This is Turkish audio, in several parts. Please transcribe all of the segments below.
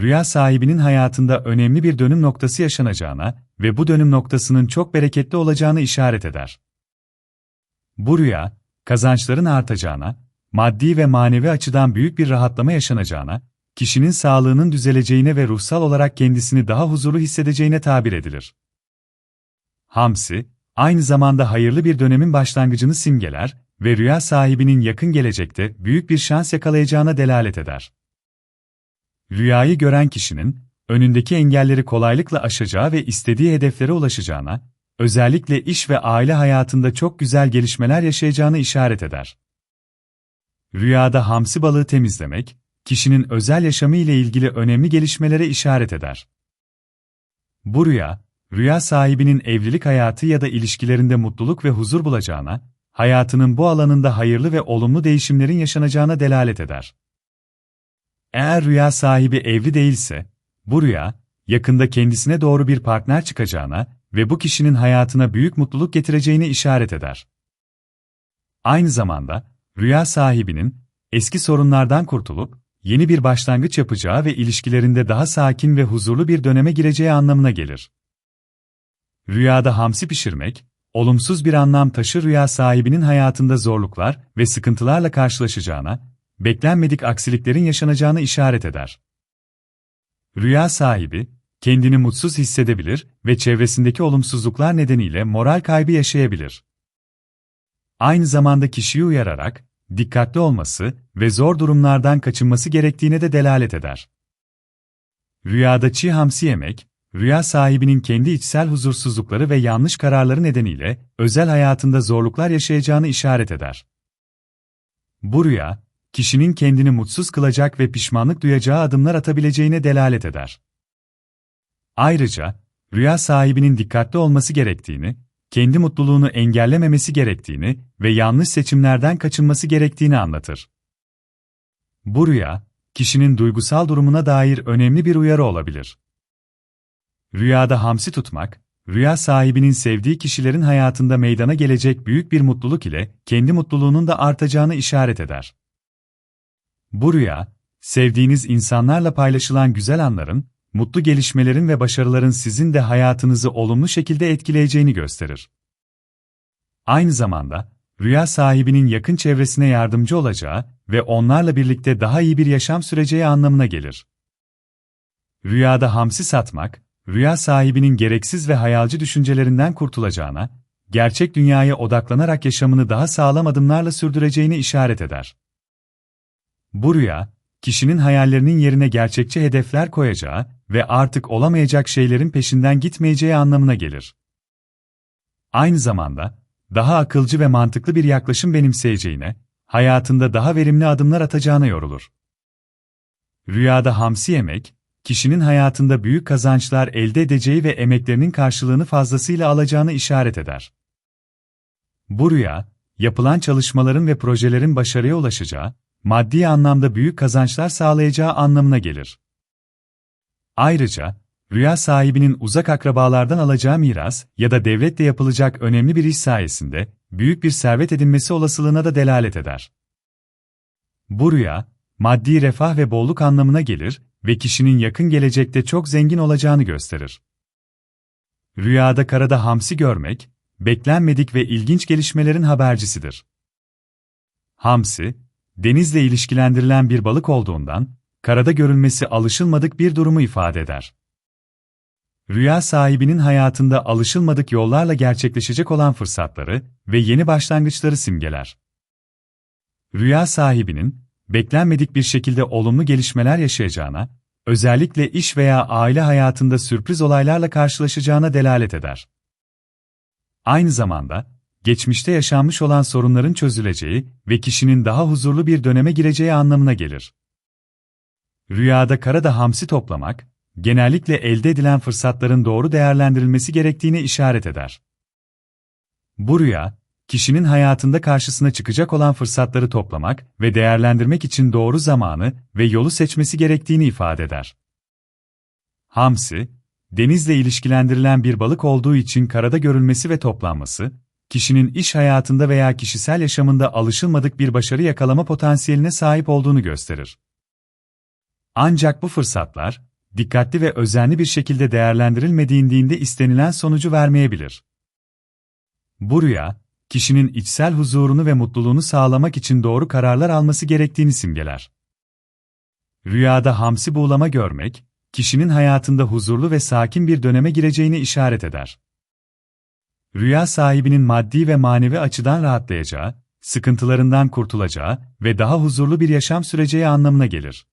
rüya sahibinin hayatında önemli bir dönüm noktası yaşanacağına ve bu dönüm noktasının çok bereketli olacağını işaret eder. Bu rüya, kazançların artacağına, maddi ve manevi açıdan büyük bir rahatlama yaşanacağına, kişinin sağlığının düzeleceğine ve ruhsal olarak kendisini daha huzurlu hissedeceğine tabir edilir. Hamsi, aynı zamanda hayırlı bir dönemin başlangıcını simgeler ve rüya sahibinin yakın gelecekte büyük bir şans yakalayacağına delalet eder. Rüyayı gören kişinin, önündeki engelleri kolaylıkla aşacağı ve istediği hedeflere ulaşacağına, özellikle iş ve aile hayatında çok güzel gelişmeler yaşayacağını işaret eder. Rüyada hamsi balığı temizlemek, kişinin özel yaşamı ile ilgili önemli gelişmelere işaret eder. Bu rüya, rüya sahibinin evlilik hayatı ya da ilişkilerinde mutluluk ve huzur bulacağına, hayatının bu alanında hayırlı ve olumlu değişimlerin yaşanacağına delalet eder. Eğer rüya sahibi evli değilse, bu rüya, yakında kendisine doğru bir partner çıkacağına ve bu kişinin hayatına büyük mutluluk getireceğine işaret eder. Aynı zamanda, rüya sahibinin, eski sorunlardan kurtulup, yeni bir başlangıç yapacağı ve ilişkilerinde daha sakin ve huzurlu bir döneme gireceği anlamına gelir. Rüyada hamsi pişirmek, olumsuz bir anlam taşır rüya sahibinin hayatında zorluklar ve sıkıntılarla karşılaşacağına beklenmedik aksiliklerin yaşanacağını işaret eder. Rüya sahibi, kendini mutsuz hissedebilir ve çevresindeki olumsuzluklar nedeniyle moral kaybı yaşayabilir. Aynı zamanda kişiyi uyararak, dikkatli olması ve zor durumlardan kaçınması gerektiğine de delalet eder. Rüyada çiğ hamsi yemek, rüya sahibinin kendi içsel huzursuzlukları ve yanlış kararları nedeniyle özel hayatında zorluklar yaşayacağını işaret eder. Bu rüya, kişinin kendini mutsuz kılacak ve pişmanlık duyacağı adımlar atabileceğine delalet eder. Ayrıca, rüya sahibinin dikkatli olması gerektiğini, kendi mutluluğunu engellememesi gerektiğini ve yanlış seçimlerden kaçınması gerektiğini anlatır. Bu rüya, kişinin duygusal durumuna dair önemli bir uyarı olabilir. Rüyada hamsi tutmak, rüya sahibinin sevdiği kişilerin hayatında meydana gelecek büyük bir mutluluk ile kendi mutluluğunun da artacağını işaret eder. Bu rüya, sevdiğiniz insanlarla paylaşılan güzel anların, mutlu gelişmelerin ve başarıların sizin de hayatınızı olumlu şekilde etkileyeceğini gösterir. Aynı zamanda, rüya sahibinin yakın çevresine yardımcı olacağı ve onlarla birlikte daha iyi bir yaşam süreceği anlamına gelir. Rüyada hamsi satmak, rüya sahibinin gereksiz ve hayalci düşüncelerinden kurtulacağına, gerçek dünyaya odaklanarak yaşamını daha sağlam adımlarla sürdüreceğini işaret eder. Bu rüya, kişinin hayallerinin yerine gerçekçi hedefler koyacağı ve artık olamayacak şeylerin peşinden gitmeyeceği anlamına gelir. Aynı zamanda, daha akılcı ve mantıklı bir yaklaşım benimseyeceğine, hayatında daha verimli adımlar atacağına yorulur. Rüyada hamsi yemek, kişinin hayatında büyük kazançlar elde edeceği ve emeklerinin karşılığını fazlasıyla alacağını işaret eder. Bu rüya, yapılan çalışmaların ve projelerin başarıya ulaşacağı, maddi anlamda büyük kazançlar sağlayacağı anlamına gelir. Ayrıca, rüya sahibinin uzak akrabalardan alacağı miras ya da devletle yapılacak önemli bir iş sayesinde büyük bir servet edinmesi olasılığına da delalet eder. Bu rüya, maddi refah ve bolluk anlamına gelir ve kişinin yakın gelecekte çok zengin olacağını gösterir. Rüyada karada hamsi görmek, beklenmedik ve ilginç gelişmelerin habercisidir. Hamsi, denizle ilişkilendirilen bir balık olduğundan, karada görülmesi alışılmadık bir durumu ifade eder. Rüya sahibinin hayatında alışılmadık yollarla gerçekleşecek olan fırsatları ve yeni başlangıçları simgeler. Rüya sahibinin, beklenmedik bir şekilde olumlu gelişmeler yaşayacağına, özellikle iş veya aile hayatında sürpriz olaylarla karşılaşacağına delalet eder. Aynı zamanda, geçmişte yaşanmış olan sorunların çözüleceği ve kişinin daha huzurlu bir döneme gireceği anlamına gelir. Rüyada karada hamsi toplamak, genellikle elde edilen fırsatların doğru değerlendirilmesi gerektiğine işaret eder. Bu rüya, kişinin hayatında karşısına çıkacak olan fırsatları toplamak ve değerlendirmek için doğru zamanı ve yolu seçmesi gerektiğini ifade eder. Hamsi, denizle ilişkilendirilen bir balık olduğu için karada görülmesi ve toplanması, kişinin iş hayatında veya kişisel yaşamında alışılmadık bir başarı yakalama potansiyeline sahip olduğunu gösterir. Ancak bu fırsatlar, dikkatli ve özenli bir şekilde değerlendirilmediğinde istenilen sonucu vermeyebilir. Bu rüya, kişinin içsel huzurunu ve mutluluğunu sağlamak için doğru kararlar alması gerektiğini simgeler. Rüyada hamsi buğulama görmek, kişinin hayatında huzurlu ve sakin bir döneme gireceğini işaret eder. Rüya sahibinin maddi ve manevi açıdan rahatlayacağı, sıkıntılarından kurtulacağı ve daha huzurlu bir yaşam süreceği anlamına gelir.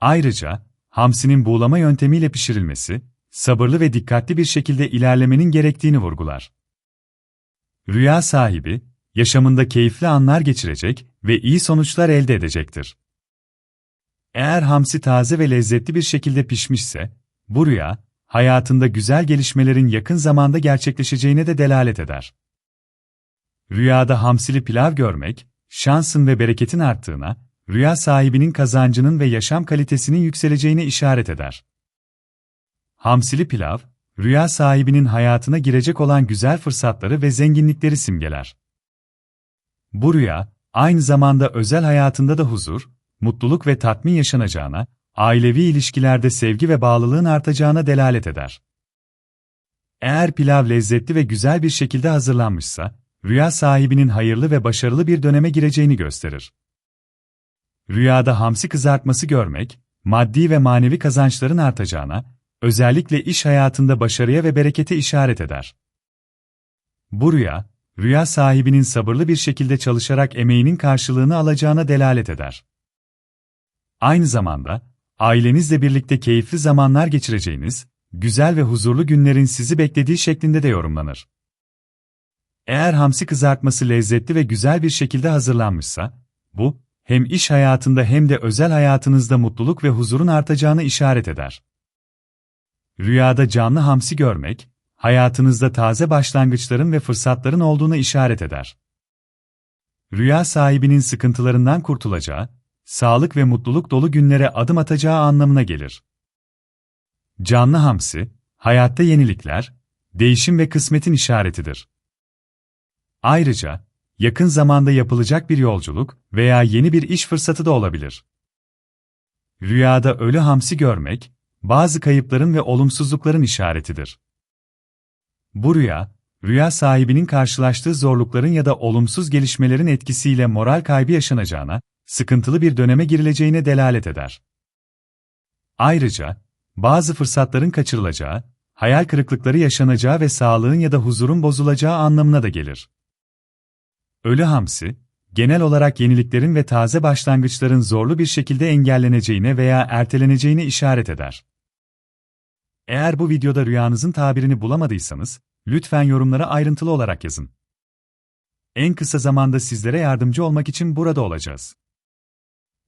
Ayrıca, hamsinin buğulama yöntemiyle pişirilmesi, sabırlı ve dikkatli bir şekilde ilerlemenin gerektiğini vurgular. Rüya sahibi, yaşamında keyifli anlar geçirecek ve iyi sonuçlar elde edecektir. Eğer hamsi taze ve lezzetli bir şekilde pişmişse, bu rüya, hayatında güzel gelişmelerin yakın zamanda gerçekleşeceğine de delalet eder. Rüyada hamsili pilav görmek, şansın ve bereketin arttığına, rüya sahibinin kazancının ve yaşam kalitesinin yükseleceğine işaret eder. Hamsili pilav, rüya sahibinin hayatına girecek olan güzel fırsatları ve zenginlikleri simgeler. Bu rüya, aynı zamanda özel hayatında da huzur, mutluluk ve tatmin yaşanacağına, ailevi ilişkilerde sevgi ve bağlılığın artacağına delalet eder. Eğer pilav lezzetli ve güzel bir şekilde hazırlanmışsa, rüya sahibinin hayırlı ve başarılı bir döneme gireceğini gösterir. Rüyada hamsi kızartması görmek, maddi ve manevi kazançların artacağına, özellikle iş hayatında başarıya ve berekete işaret eder. Bu rüya, rüya sahibinin sabırlı bir şekilde çalışarak emeğinin karşılığını alacağına delalet eder. Aynı zamanda, ailenizle birlikte keyifli zamanlar geçireceğiniz, güzel ve huzurlu günlerin sizi beklediği şeklinde de yorumlanır. Eğer hamsi kızartması lezzetli ve güzel bir şekilde hazırlanmışsa, bu, hem iş hayatında hem de özel hayatınızda mutluluk ve huzurun artacağını işaret eder. Rüyada canlı hamsi görmek, hayatınızda taze başlangıçların ve fırsatların olduğuna işaret eder. Rüya sahibinin sıkıntılarından kurtulacağı, sağlık ve mutluluk dolu günlere adım atacağı anlamına gelir. Canlı hamsi, hayatta yenilikler, değişim ve kısmetin işaretidir. Ayrıca, yakın zamanda yapılacak bir yolculuk veya yeni bir iş fırsatı da olabilir. Rüyada ölü hamsi görmek, bazı kayıpların ve olumsuzlukların işaretidir. Bu rüya, rüya sahibinin karşılaştığı zorlukların ya da olumsuz gelişmelerin etkisiyle moral kaybı yaşanacağına, sıkıntılı bir döneme girileceğine delalet eder. Ayrıca, bazı fırsatların kaçırılacağı, hayal kırıklıkları yaşanacağı ve sağlığın ya da huzurun bozulacağı anlamına da gelir. Ölü hamsi, genel olarak yeniliklerin ve taze başlangıçların zorlu bir şekilde engelleneceğine veya erteleneceğine işaret eder. Eğer bu videoda rüyanızın tabirini bulamadıysanız, lütfen yorumlara ayrıntılı olarak yazın. En kısa zamanda sizlere yardımcı olmak için burada olacağız.